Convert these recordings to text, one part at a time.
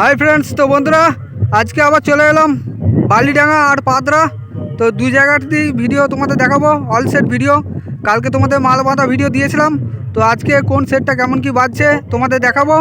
Hi friends তো বন্ধুরা, আজকে আবার চলে এলাম বালিডাঙ্গা আর পাদরা। তো দুই জায়গাতেই ভিডিও তোমাদের দেখাবো অল সেট ভিডিও কালকে তোমাদের মাল বাঁধা ভিডিও দিয়েছিলাম। তো আজকে কোন সেটটা কেমন কি বাজছে, তোমাদের দেখাবো।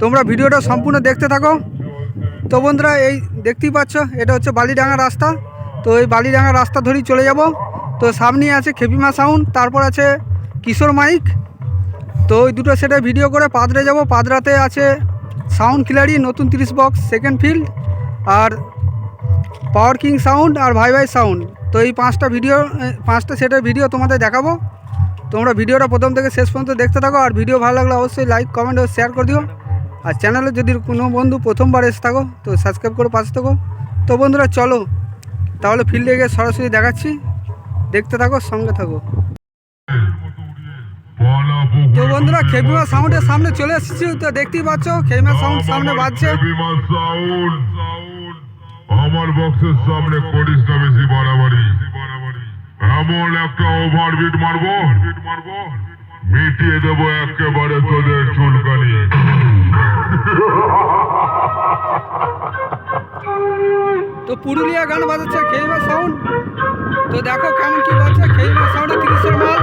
তোমরা ভিডিওটা সম্পূর্ণ দেখতে থাকো। তো বন্ধুরা, এই দেখতেই পাচ্ছ, এটা হচ্ছে বালিডাঙ্গা রাস্তা। তো এই বালিডাঙ্গা রাস্তা ধরেই চলে যাব। তো সামনেই আছে খেপিমা সাউন্ড তারপর আছে কিশোর মাইক। তো ওই দুটো সেটে ভিডিও করে পাদরে যাব। পাদরাতে আছে সাউন্ড ক্লিয়ারি নতুন তিরিশ বক্স সেকেন্ড ফিল্ড আর পাওয়ার কিং সাউন্ড আর ভাই ভাই সাউন্ড তো এই পাঁচটা ভিডিও পাঁচটা সেটের ভিডিও তোমাদের দেখাবো। তোমরা ভিডিওটা প্রথম থেকে শেষ পর্যন্ত দেখতে থাকো। আর ভিডিও ভালো লাগলে অবশ্যই লাইক কমেন্ট ও শেয়ার করে দিও। আর চ্যানেলে যদি কোনো বন্ধু প্রথমবার এসে থাকো, তো সাবস্ক্রাইব করে পাশে থাকো। তো বন্ধুরা, চলো তাহলে ফিল্ডে গিয়ে সরাসরি দেখাচ্ছি। দেখতে থাকো, সঙ্গে থাকো। তো বন্ধুরা খেপিমা সাউন্ডের সামনে চলে এসেছি তো দেখতেই পাচ্ছ খেপিমা সাউন্ড সামনে বাজছে। আমার বক্সের সামনে করিস না বেশি বাড়াবাড়ি। এমন একটা ওভারবিট মারবো মিটিয়ে দেবো একেবারে তোদের চুলকানি। তো পুরুলিয়া গান বাজাচ্ছে খেইমা সাউন্ড তো দেখো কেমন কি বাজছে খেইমা সাউন্ডে তিরিশের মাল।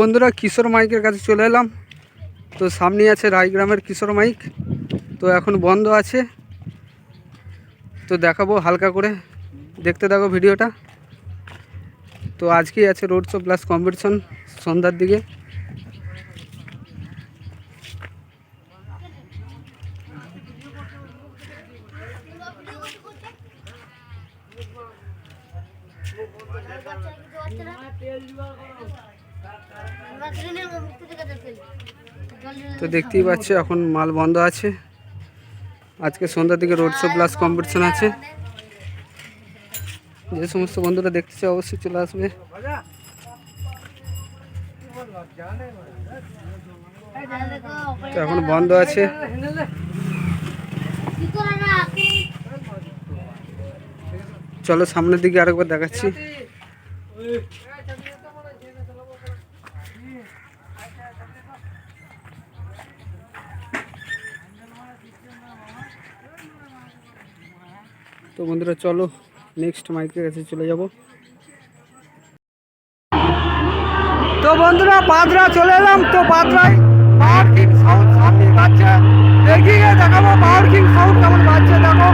বন্ধুরা, কিশোর মাইকের কাছে চলে এলাম। তো সামনেই আছে রায়গ্রামের কিশোর মাইক। তো এখন বন্ধ আছে। তো দেখাবো হালকা করে। দেখতে দেখো ভিডিওটা। তো আজকেই আছে রোড শো প্লাস কম্পিটিশন সন্ধ্যার দিকে। তো দেখতেই পাচ্ছি, এখন মাল বন্ধ আছে। আজকে সন্ধ্যার দিকে রোড শো প্লাস কম্পিটিশন আছে। যে সমস্ত বন্ধুরা দেখতে চায়, অবশ্যই চলে আসবে। তো এখন বন্ধ আছে। চলো সামনের দিকে আরেকবার দেখাচ্ছি। তো বন্ধুরা, চলো নেক্সট মাইকের কাছে চলে যাব। তো বন্ধুরা, পাদরা চলে এলাম। তো পাদরায় পাওয়ার কিং সাউন্ড সামনে বাচ্চা দেখি দেখাবো পাওয়ার কিং সাউন্ড কেমন বাচ্চা দেখো।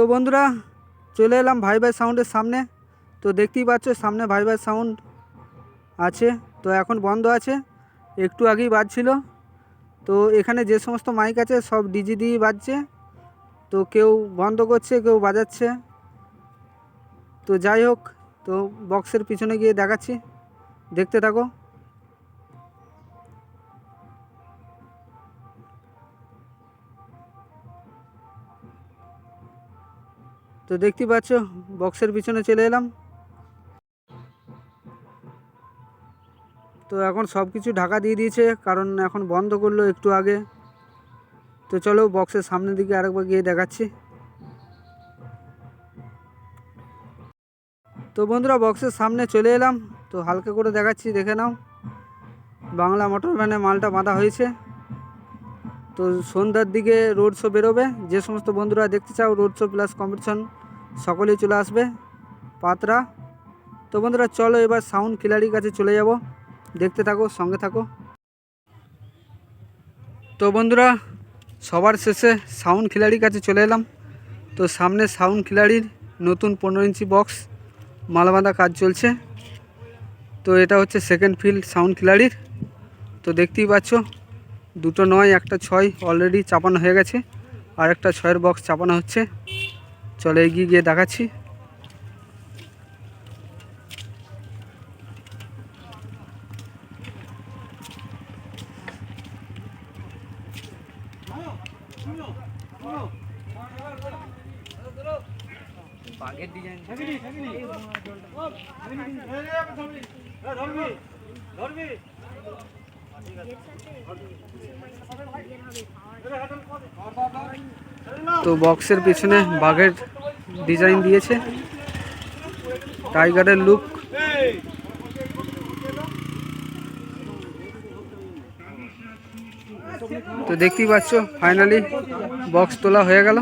তো বন্ধুরা, চলে এলাম ভাই ভাই সাউন্ডের সামনে। তো দেখতেই পাচ্ছ, সামনে ভাই ভাই সাউন্ড আছে। তো এখন বন্ধ আছে, একটু আগেই বাজছিল। তো এখানে যে সমস্ত মাইক আছে, সব ডিজি দিয়েই বাজছে। তো কেউ বন্ধ করছে, কেউ বাজাচ্ছে। তো যাই হোক, তো বক্সের পিছনে গিয়ে দেখাচ্ছি। দেখতে থাকো। তো দেখতেই পাচ্ছ, বক্সের পিছনে চলে এলাম। তো এখন সব কিছু ঢাকা দিয়ে দিয়েছে, কারণ এখন বন্ধ করল একটু আগে। তো চলো বক্সের সামনের দিকে আরেকবার গিয়ে দেখাচ্ছি। তো বন্ধুরা, বক্সের সামনে চলে এলাম। তো হালকা করে দেখাচ্ছি, দেখে নাও। বাংলা মোটর ভ্যানে মালটা বাঁধা হয়েছে। তো সন্ধ্যার দিকে রোড শো বেরোবে। যে সমস্ত বন্ধুরা দেখতে চাও রোড শো প্লাস কম্পিটিশন সকলেই চলে আসবে, পাতরা। তো বন্ধুরা, চলো এবার সাউন্ড খিলাড়ির কাছে চলে যাব। দেখতে থাকো, সঙ্গে থাকো। তো বন্ধুরা, সবার শেষে সাউন্ড খিলাড়ির কাছে চলে এলাম। তো সামনে সাউন্ড খিলাড়ির নতুন পনেরো ইঞ্চি বক্স মালবাঁধা কাজ চলছে। তো এটা হচ্ছে সেকেন্ড ফিল্ড সাউন্ড খিলাড়ির। তো দেখতেই পাচ্ছ, দুটো নয়, একটা ছয় অলরেডি চাপানো হয়ে গেছে। আর একটা ছয়ের বক্স চাপানো হচ্ছে। চলো এগিয়ে গিয়ে দেখাচ্ছি। তো বক্সের পিছনে বাঘের ডিজাইন দিয়েছে। টাইগারের লুক তো দেখতেই পাচ্ছ ফাইনালি বক্স তোলা হয়ে গেল।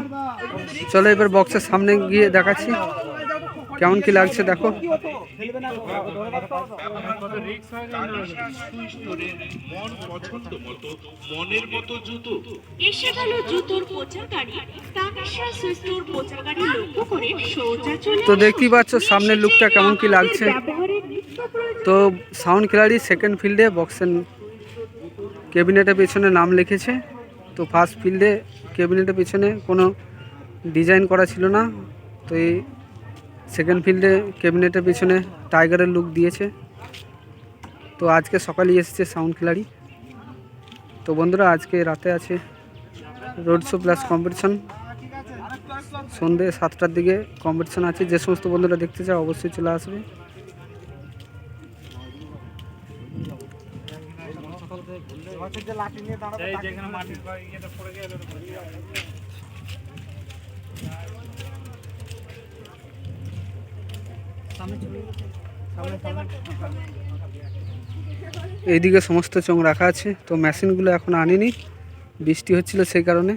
চলো এবার বক্সের সামনে গিয়ে দেখাচ্ছি। কেমন কি লাগছে দেখো। মন পছন্দ মতো মনের মতো জুতো এসে গেল জুতোর পোচা গাড়ি তানিশা সুইস্টোর পোচা গাড়ি লক্ষ্য করে সোজা চলে তো দেখতেই পাচ্ছ সামনের লুকটা কেমন কি লাগছে। তো সাউন্ড খেলাড়ি সেকেন্ড ফিল্ডে বক্সের ক্যাবিনেটের পেছনে নাম লিখেছে। তো ফার্স্ট ফিল্ডে ক্যাবিনেটের পেছনে কোনো ডিজাইন করা ছিল না। তো এই সেকেন্ড ফিল্ডে ক্যাবিনেটের পিছনে টাইগারের লুক দিয়েছে। তো আজকে সকালেই এসেছে সাউন্ড খেলাড়ি। তো বন্ধুরা, আজকে রাতে আছে রোড শো প্লাস কম্পিটিশন সন্ধে সাতটার দিকে কম্পিটিশন আছে। যে সমস্ত বন্ধুরা দেখতে চাও, অবশ্যই চলে আসবে। এইদিকে সমস্ত চোঙ রাখা আছে। তো মেশিনগুলো এখন আনিনি। বৃষ্টি হচ্ছিল সেই কারণে।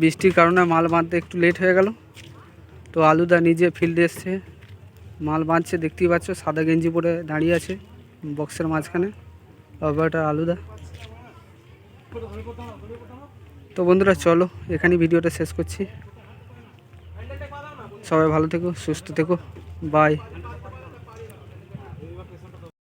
বৃষ্টির কারণে মাল বাঁধতে একটু লেট হয়ে গেল। তো আলুদা নিজে ফিল্ডে এসছে। মাল বাঁধছে, দেখতেই পাচ্ছ, সাদা গেঞ্জি পরে দাঁড়িয়ে আছে বক্সের মাঝখানে। অপারেটার আলুদা। তো বন্ধুরা চলো এখানে ভিডিওটা শেষ করছি। সবাই ভালো থেকো সুস্থ থেকো বাই